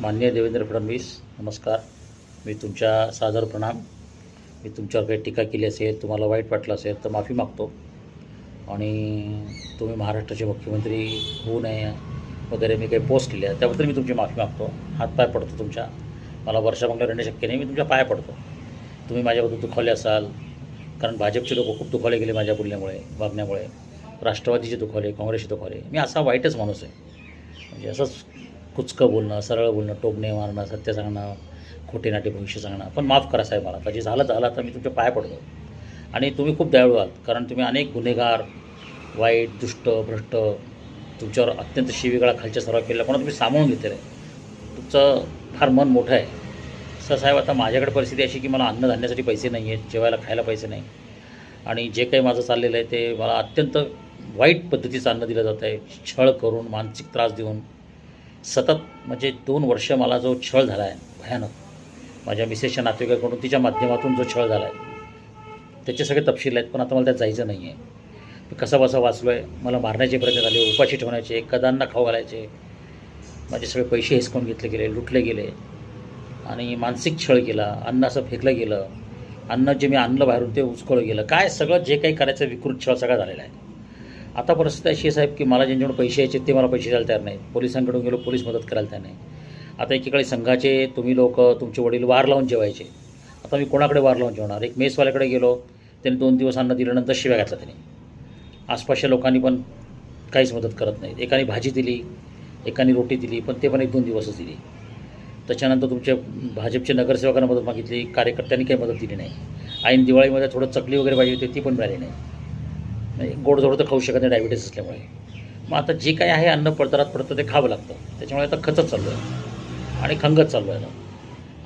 माननीय देवेंद्र फडणवीस नमस्कार. मी तुमच्या सादर प्रणाम. मी तुमच्यावर काही टीका केली असेल तुम्हाला वाईट वाटलं असेल तर माफी मागतो. आणि तुम्ही महाराष्ट्राचे मुख्यमंत्री होऊ नये वगैरे मी काही पोस्ट केल्या त्याबद्दल मी तुमची माफी मागतो. हातपाय पडतो तुमच्या. मला वर्षाभंगार येणं शक्य नाही मी तुमच्या पाया पडतो. तुम्ही माझ्याबद्दल दुखावले असाल कारण भाजपचे लोक खूप दुखावले गेले माझ्या बोलण्यामुळे वागण्यामुळे. राष्ट्रवादीचे दुखावले काँग्रेसचे दुखावले. मी असा वाईटच माणूस आहे. म्हणजे असंच कुचकं बोलणं सरळ बोलणं टोकणे मारणं सत्य सांगणं खोटे नाटे भविष्य सांगणं. पण माफ करा साहेब मला. आता जे झालं झालं तर मी तुमच्या पाय पडतो आणि तुम्ही खूप दयाळू आहात. कारण तुम्ही अनेक गुन्हेगार वाईट दुष्ट भ्रष्ट तुमच्यावर अत्यंत शिवीगाळा खालच्या सराव केला पण तुम्ही सामावून घेतलेलं आहे? तुमचं फार मन मोठं आहे. सर साहेब आता माझ्याकडे परिस्थिती अशी की मला अन्नधान्यासाठी पैसे नाही आहेत जेवायला खायला पैसे नाही. आणि जे काही माझं चाललेलं आहे ते मला अत्यंत वाईट पद्धतीचं अन्न दिलं जात आहे छळ करून मानसिक त्रास देऊन सतत म्हणजे दोन वर्ष मला जो छळ झाला आहे भयानक. माझ्या मिसेसच्या नातेवाईकाकडून तिच्या माध्यमातून जो छळ झाला आहे त्याचे सगळे तपशील आहेत पण आता मला त्यात जायचं नाही आहे मी कसा बसा वाचलो आहे मला मारण्याचे प्रयत्न झाले उपाशी ठेवण्याचे कदांना खाऊ घालायचे. माझे सगळे पैसे हिसकून घेतले गेले लुटले गेले. आणि मानसिक छळ केला अन्न असं फेकलं गेलं. अन्न जे मी आणलं बाहेरून ते उचकळलं गेलं. काय सगळं जे काही करायचं विकृत छळ सगळा झालेला आहे. आता परिस्थिती अशी आहे साहेब की मला ज्यांच्याकडून पैसे यायचे ते मला पैसे द्यायला तयार नाहीत पोलिसांकडून गेलो पोलीस मदत करायला तयार नाही. आता एकीकडे संघाचे तुम्ही लोक तुमचे वडील वार लावून जेवायचे. आता मी कोणाकडे वार लावून जेवणार? एक मेसवाल्याकडे गेलो त्याने दोन दिवस अन्न दिल्यानंतर शिव्या घातला त्याने. आसपासच्या लोकांनी पण काहीच मदत करत नाहीत. एकाने भाजी दिली एकाने रोटी दिली पण ते पण एक दोन दिवसच दिली. त्याच्यानंतर तुमच्या भाजपच्या नगरसेवकांना मदत मागितली कार्यकर्त्यांनी काही मदत दिली नाही. ऐन दिवाळीमध्ये थोडं चकली वगैरे पाहिजे होती ती पण मिळाली नाही. गोडधोड तर खाऊ शकत नाही डायबिटीस असल्यामुळे. मग आता जे काही आहे अन्न पडतरात पडतं ते खावं लागतं. त्याच्यामुळे आता खचत चाललो आहे. आणि खंगत चाललो आहे ना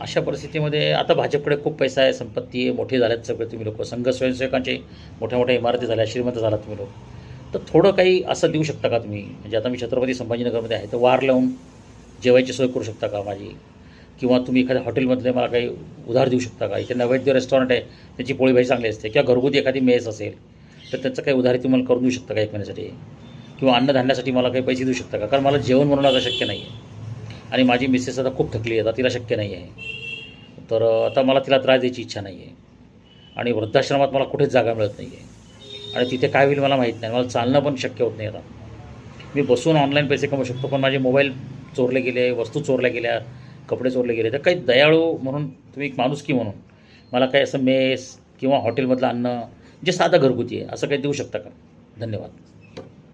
अशा परिस्थितीमध्ये आता भाजपकडे खूप पैसा आहे संपत्ती आहे मोठे झाल्यात सगळे तुम्ही लोक. संघ स्वयंसेवकांचे मोठ्या मोठ्या इमारती झाल्या श्रीमंत झालात तुम्ही लोक. तर थोडं काही असं देऊ शकता का तुम्ही? म्हणजे आता मी छत्रपती संभाजीनगरमध्ये आहे तर वार लावून जेवायची सोय करू शकता का माझी? किंवा तुम्ही एखाद्या हॉटेलमधले मला काही उधार देऊ शकता का? इथे नैवेद्य रेस्टॉरंट आहे त्याची पोळीभाई चांगली असते. किंवा घरगुती एखादी मेस असेल तर त्याचं काही उधारी तुम्हाला करून देऊ शकता का एक महिन्यासाठी? किंवा अन्नधान्यासाठी मला काही पैसे देऊ शकता का? कारण मला जेवण म्हणून आता शक्य नाही आहे आणि माझी मिसेस आता खूप थकली आहे आता तिला शक्य नाही आहे तर आता मला तिला त्रास द्यायची इच्छा नाही आहे आणि वृद्धाश्रमात मला कुठेच जागा मिळत नाही आहे आणि तिथे काय होईल मला माहीत नाही. मला चालणं पण शक्य होत नाही आता. मी बसून ऑनलाईन पैसे कमवू शकतो पण माझे मोबाईल चोरले गेले वस्तू चोरल्या गेल्या कपडे चोरले गेले. तर काही दयाळू म्हणून तुम्ही एक माणूस की म्हणून मला काही असं मेस किंवा हॉटेलमधलं अन्न जे साधं घरगुती आहे असं काही देऊ शकता का? धन्यवाद.